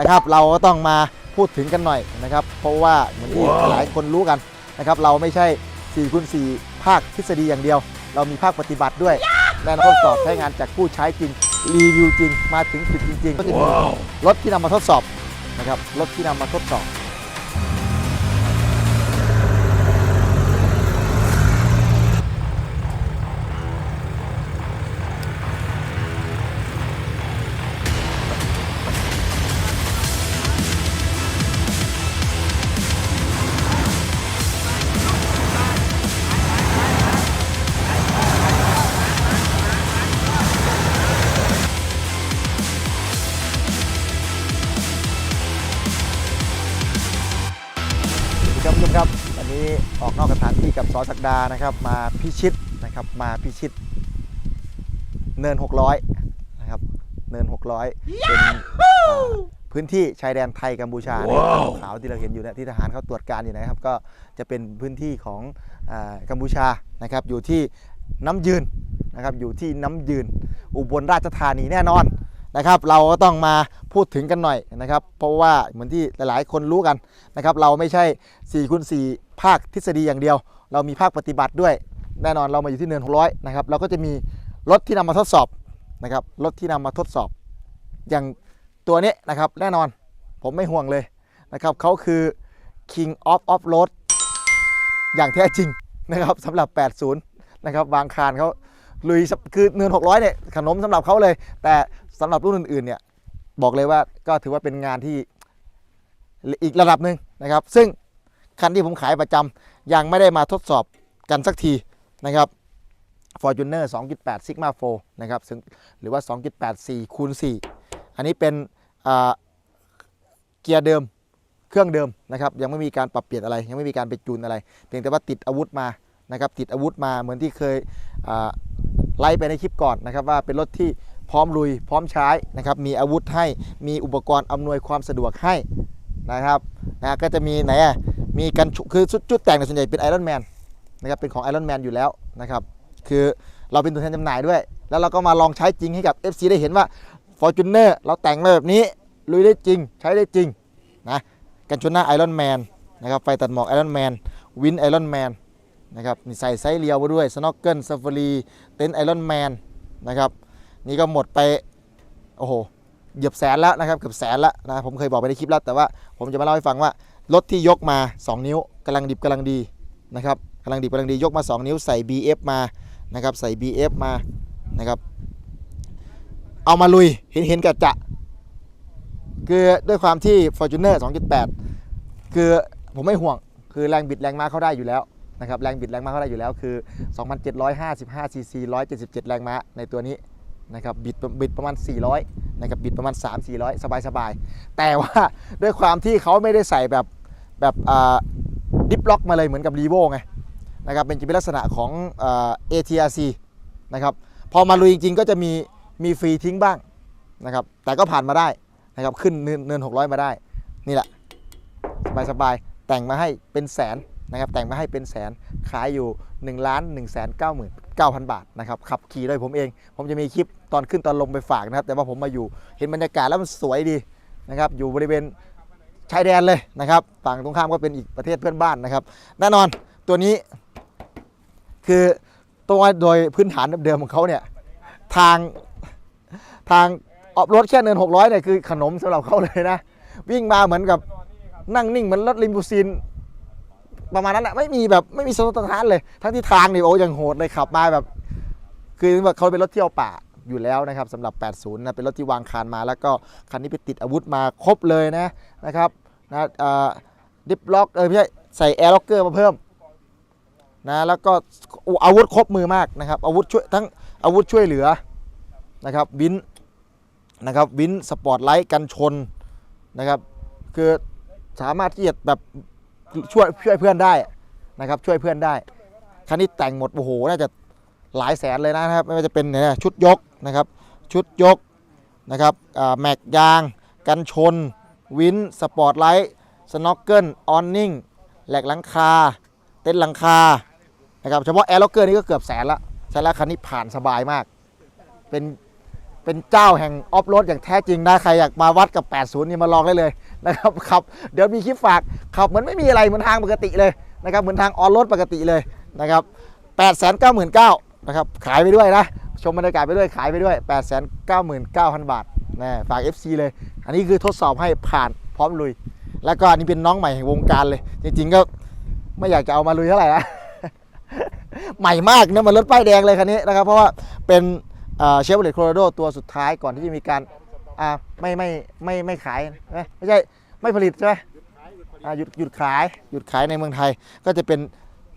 นะครับ เราก็ต้องมาพูดถึงกันหน่อยนะครับ เพราะว่าเหมือนที่หลายคนรู้กันนะครับ เราไม่ใช่4คูณ4ภาคทฤษฎีอย่างเดียว เรามีภาคปฏิบัติด้วยแน่นอนทดสอบใช้งานจากผู้ใช้จริง รีวิวจริง มาถึงจุดจริง ๆ ก็จะมีรถที่นำมาทดสอบนะครับ รถที่นำมาทดสอบ สวัสดีครับทุกท่านครับ วันนี้ออกนอกสถานที่กับสอศักดานะครับ มาพิชิตนะครับ มาพิชิต เนิน 600 นะครับ เนิน 600 เป็นอ่าพื้นที่ชายแดนไทยกัมพูชานะครับขาวๆที่เราเห็นอยู่เนี่ยที่ทหารเขาตรวจการอยู่นะครับ ก็จะเป็นพื้นที่ของอากัมพูชานะครับ อยู่ที่น้ำยืนนะครับ อยู่ที่น้ำยืน อุบลราชธานีแน่นอน นะครับ เราก็ต้องมาพูดถึงกันหน่อยนะครับ เพราะว่าเหมือนที่หลายๆ คนรู้กันนะครับ เราไม่ใช่4คูณ4ภาคทฤษฎีอย่างเดียว เรามีภาคปฏิบัติด้วย แน่นอนเรามาอยู่ที่เนิน600นะครับ เราก็จะมีรถที่นำมาทดสอบนะครับ รถที่นำมาทดสอบ อย่างตัวนี้นะครับ แน่นอนผมไม่ห่วงเลยนะครับเขาคือ King of Off Road อย่างแท้จริงนะครับสำหรับ 80 นะครับวางคารเขา ลุยคือเนิน600เนี่ยขนมสำหรับเขาเลย แต่สำหรับรุ่นอื่นๆเนี่ยบอกเลยว่าก็ถือว่าเป็นงานที่อีกระดับหนึ่งนะครับ ซึ่งคันที่ผมขายประจำยังไม่ได้มาทดสอบกันสักทีนะครับ Fortuner 2.8 Sigma 4นะครับหรือว่า 2.8 4คูณ4อันนี้เป็นเกียร์เดิมเครื่องเดิมนะครับยังไม่มีการปรับเปลี่ยนอะไร ยังไม่มีการไปจูนอะไร เพียงแต่ว่าติดอาวุธมานะครับติดอาวุธมาเหมือนที่เคย ไล่ไปในคลิปก่อนนะครับว่าเป็นรถที่พร้อมลุยพร้อมใช้นะครับมีอาวุธให้มีอุปกรณ์อำนวยความสะดวกให้นะครับนะก็จะมีไหนอะมีกันชุคือชุดจุดแต่งเนี่ยส่วนใหญ่เป็นไอรอนแมนนะครับเป็นของไอรอนแมนอยู่แล้วนะครับคือเราเป็นตัวแทนจำหน่ายด้วย แล้วเราก็มาลองใช้จริงให้กับ FC ได้เห็นว่า Fortuner เราแต่งมาแบบนี้ลุยได้จริง ใช้ได้จริงนะกันชนหน้าไอรอนแมนนะครับไฟตัดหมอกไอรอนแมนวินไอรอนแมน นะครับนี่ใส่ไซส์เรียวมาด้วยสโน k เกิลซ a ฟ a รีเต็นไอรอนแมนนะครับนี่ก็หมดไปโอ้โหเหยียบแสนแล้วนะครับเกือบแสนแล้วนะผมเคยบอกไปในคลิปแล้วแต่ว่าผมจะมาเล่าให้ฟังว่ารถที่ยกมา 2 นิ้วกำลังดิบกำลังดีนะครับกำลังดิบกำลังดียกมา 2 นิ้วใส่ BF มานะครับใส่ BF มานะครับเอามาลุยเห็นเห็นกับจะคือด้วยความที่ Fortuner 2.8 คือผมไม่ห่วงคือแรงบิดแรงมาเข้าได้อยู่แล้ว นะครับแรงบิดแรงม้าเขาได้อยู่แล้วคือ 2,755 cc 177 แรงม้าในตัวนี้นะครับบิดบิดประมาณ 400นะครับบิดประมาณ 3 400 สบายสบายๆแต่ว่าด้วยความที่เขาไม่ได้ใส่แบบแบบดิฟล็อกมาเลยเหมือนกับ r ีโวไงนะครับเป็นจะเป็นลักษณะของเอ่อ ATRC นะครับพอมาลุยจริงๆ ก็จะมีมีฟรีทิ้งบ้างนะครับแต่ก็ผ่านมาได้นะครับขึ้นเนินเนิน600มาได้ นี่แหละสบายสบายๆ แต่งมาให้เป็นแสน นะครับแต่งมาให้เป็นแสนขายอยู่1ล้าน1 9 9 0 0บาทนะครับขับขี่โดยผมเอง ผมจะมีคลิปตอนขึ้นตอนลงไปฝากนะครับ แต่ว่าผมมาอยู่เห็นบรรยากาศแล้วมันสวยดีนะครับอยู่บริเวณชายแดนเลยนะครับฝั่งตรงข้ามก็เป็นอีกประเทศเพื่อนบ้านนะครับ แน่นอนตัวนี้คือตัวโดยพื้นฐานเดิมของเขาเนี่ยทางทางออกรถแค่เนิน600เนี่ยคือขนมสำหรับเขาเลยนะ วิ่งมาเหมือนกับนั่งนิ่งเหมือนรถลิมูซีน ประมาณนั้นแหละไม่มีแบบไม่มีสตาร์ทเลย ทั้งที่ทางนี่โอ้ยังโหดเลยขับมาแบบ คือแบบเขาเป็นรถเที่ยวป่าอยู่แล้วนะครับสำหรับ 80 นะเป็นรถที่วางคานมาแล้วก็คันนี้ไปติดอาวุธมาครบเลยนะนะครับนะดิฟล็อกเออไม่ใช่ใส่แอร์ล็อกเกอร์มาเพิ่มนะแล้วก็อู้อาวุธครบมือมากนะครับอาวุธช่วยทั้งอาวุธช่วยเหลือนะครับวินนะครับวินสปอร์ตไลท์กันชนนะครับคือสามารถที่จะแบบ ช่วยช่วยเพื่อนได้นะครับ ช่วยเพื่อนได้คันนี้แต่งหมดโอ้โหน่าจะหลายแสนเลยนะครับ ไม่ว่าจะเป็นเนี่ยชุดยกนะครับ ชุดยกนะครับแม็กยาง กันชน วินสปอร์ตไลท์สโน k เกิลออนนิ่งแหลกหลังคา เต็นหลังคานะครับเฉพาะแอร์ล็อกเกอร์นี่ก็เกือบแสนละแสนละคันนี้ผ่านสบายมาก เป็น เป็นเจ้าแห่งออฟโรดอย่างแท้จริงนะใครอยากมาวัดกับ 80 นี่มาลองได้เลยนะครับขับ เดี๋ยวมีคลิปฝากขับเหมือนไม่มีอะไรเหมือนทางปกติเลยนะครับเหมือนทางออนโรดปกติเลยนะครับ8 9 9 0 0 0นะครับขายไปด้วยนะ ชมบรรยากาศไปด้วยขายไปด้วย 8 9 9 0 0 0 บาทนะฝาก FC เลย อันนี้คือทดสอบให้ผ่านพร้อมลุย แล้วก็อันนี้เป็นน้องใหม่แห่งวงการเลย จริง ๆ ก็ไม่อยากจะเอามาลุยเท่าไหร่นะใหม่มากนะมันรถป้ายแดงเลยคันนี้นะครับ เพราะว่าเป็น เชฟโรเลตโคโลราโดตัวสุดท้ายก่อนที่จะมีการอ่ไม่ไม่ไม่ไม่ขายไม่ใช่ไม่ผลิตใช่ไหมหยุดหยุดขายหยุดขายในเมืองไทยก็จะเป็น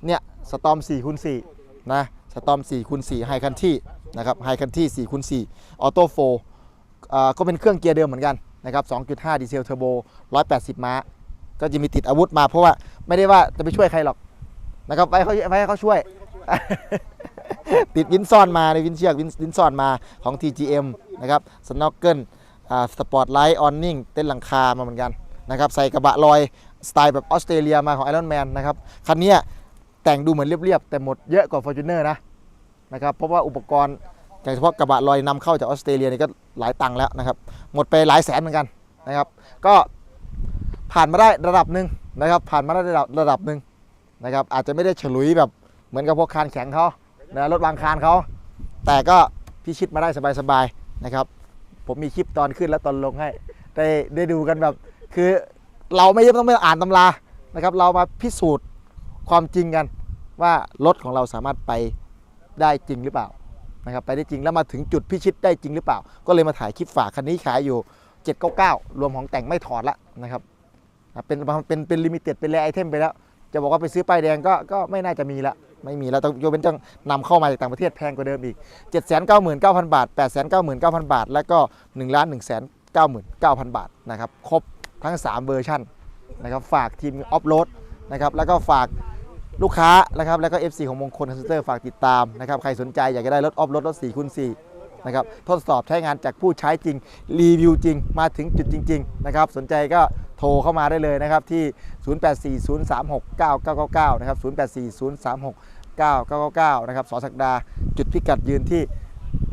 เนี่ยสตอม4คูณ4นะสตอม4คูณ4ไฮคันที่นะครับไฮคันที่4คูณ4ออโต้โฟก็เป็นเครื่องเกียร์เดิมเหมือนกันนะครับ2.5 ดีเซลเทอร์โบ 180 ม้า ก็จะมีติดอาวุธมาเพราะว่าไม่ได้ว่าจะไปช่วยใครหรอกนะครับไว้เขาไว้ให้เขาช่วย ติดวินซ่อนมาในวินเชือกวินวินซ่อนมาของ TGM นะครับสโนว์เกิลสปอร์ตไลท์ออนนิ่งเต้นหลังคามาเหมือนกันนะครับใส่กระบะลอยสไตล์แบบออสเตรเลียมาของ Iron Man นนะครับคันนี้แต่งดูเหมือนเรียบๆ แต่หมดเยอะกว่า Fortuner นะนะครับเพราะว่าอุปกรณ์อย่างเฉพาะกระบะลอยนำเข้าจากออสเตรเลียนี่ก็หลายตังค์แล้วนะครับ หมดไปหลายแสนเหมือนกันนะครับ ก็ผ่านมาได้ระดับหนึ่งนะครับ ผ่านมาได้ระดับระดับหนึ่งนะครับ อาจจะไม่ได้ฉลุยแบบเหมือนกับพวกคานแข็งเขา นะรถวางคานเขาแต่ก็พิชิตมาได้สบายๆนะครับ ผมมีคลิปตอนขึ้นและตอนลงให้ ได้ได้ดูกันแบบคือเราไม่ต้องไปอ่านตำรานะครับ เรามาพิสูจน์ความจริงกันว่ารถของเราสามารถไปได้จริงหรือเปล่านะครับไปได้จริงแล้วมาถึงจุดพิชิตได้จริงหรือเปล่า ก็เลยมาถ่ายคลิปฝากคันนี้ขายอยู่ 799 รวมของแต่งไม่ถอดละนะครับเป็นเป็นเป็นลิมิเต็ดเป็นแรไอเทมไปแล้ว จะบอกว่าไปซื้อป้ายแดงก็ก็ไม่น่าจะมีละ ไม่มีแล้วต้องยกเป็นต้องนำเข้ามาจากต่างประเทศแพงกว่าเดิมอีก 7 9 9 0 0 0 บาท 8 9 9 9 0 0 บาท แล้วก็ 1 1 9 9 9 0 0 บาทนะครับครบทั้ง 3 เวอร์ชันนะครับฝากทีมออฟโรดนะครับแล้วก็ฝากลูกค้านะครับแล้วก็ FC ของมงคลคอนเซนเตอร์ฝากติดตามนะครับใครสนใจอยากจะได้รถออฟโรดรถ4คูณ4นะครับทดสอบใช้งานจากผู้ใช้จริง รีวิวจริง มาถึงจุดจริงๆนะครับสนใจก็โทรเข้ามาได้เลยนะครับที่ 0840369999 นะครับ 999นะครับสอสักดาจุดพิกัดยืนที่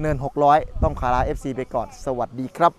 เนิน 600 ต้องคาราเอฟซีไปก่อน สวัสดีครับ